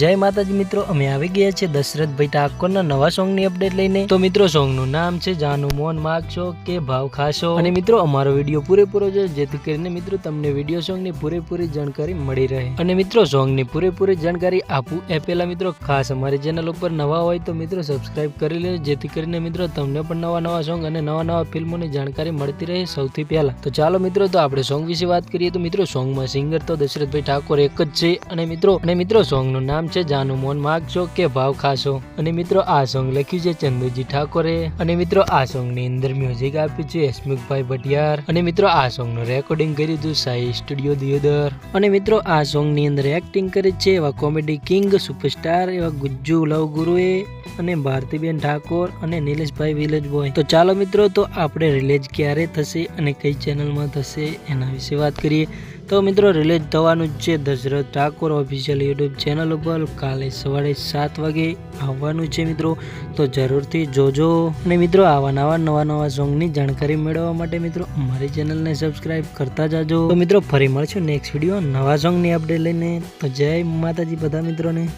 જય માતાજી મિત્રો, અમે આવી ગયા છે દશરથભાઈ ઠાકોરના નવા સોંગની અપડેટ લઈને. તો મિત્રો, સોંગનું નામ છે જાનું મોન માગશો કે ભાવ ખાશો? અને મિત્રો, અમારો વીડિયો પૂરેપૂરો છે જેથી કરીને મિત્રો તમને વીડિયો સોંગની પૂરેપૂરી જાણકારી મળી રહે. અને મિત્રો, સોંગની પૂરેપૂરી જાણકારી આપું એ પહેલા મિત્રો, ખાસ અમારી ચેનલ ઉપર નવા હોય તો મિત્રો સબસ્ક્રાઇબ કરી લેજો, જેથી કરીને મિત્રો, તમને પણ નવા નવા સોંગ અને નવા નવા ફિલ્મોની જાણકારી મળતી રહે સૌથી પહેલા. તો ચાલો મિત્રો, તો આપણે સોંગ વિશે વાત કરીએ. તો મિત્રો, સોંગમાં સિંગર તો દશરથભાઈ ઠાકોર એક જ છે. અને મિત્રો અને મિત્રો, સોંગનું નામ છે જાનું મોન માગશો કે ભાવ ખાશો? અને મિત્રો, આ સોંગ લખ્યું છે ચંદુજી ઠાકોરે. અને મિત્રો, આ સોંગની અંદર મ્યુઝિક આપ્યું છે હસમુખભાઈ ભટિયાર. અને મિત્રો, આ સોંગનું રેકોર્ડિંગ કર્યું હતું સાઈ સ્ટુડિયો દિયોદર. અને મિત્રો, આ સોંગની અંદર એક્ટિંગ કરે છે એવા કોમેડી કિંગ સુપરસ્ટાર એવા ગુજ્જુ લવ ગુરુએ અને ભારતીબેન ઠાકોર અને નિલેશભાઈ વિલેજ બોય તો ચાલો મિત્રો, તો આપણે રિલીઝ ક્યારે થશે અને કઈ ચેનલમાં થશે એના વિશે વાત કરીએ. તો મિત્રો રિલીઝ થવાનું જ છે. Dashrath Thakor official YouTube channel ઉપર કાલે સવારે સાત વાગે આવવાનું છે મિત્રો. તો જરૂરથી જોજો. અને મિત્રો, આવા નવા નવા નવા સોંગની જાણકારી મેળવવા માટે મિત્રો, અમારી ચેનલને સબસ્ક્રાઈબ કરતા જાજો. તો મિત્રો, ફરી મળશું નેક્સ્ટ વીડિયો નવા સોંગની અપડેટ લઈને. તો જય માતાજી બધા મિત્રોને.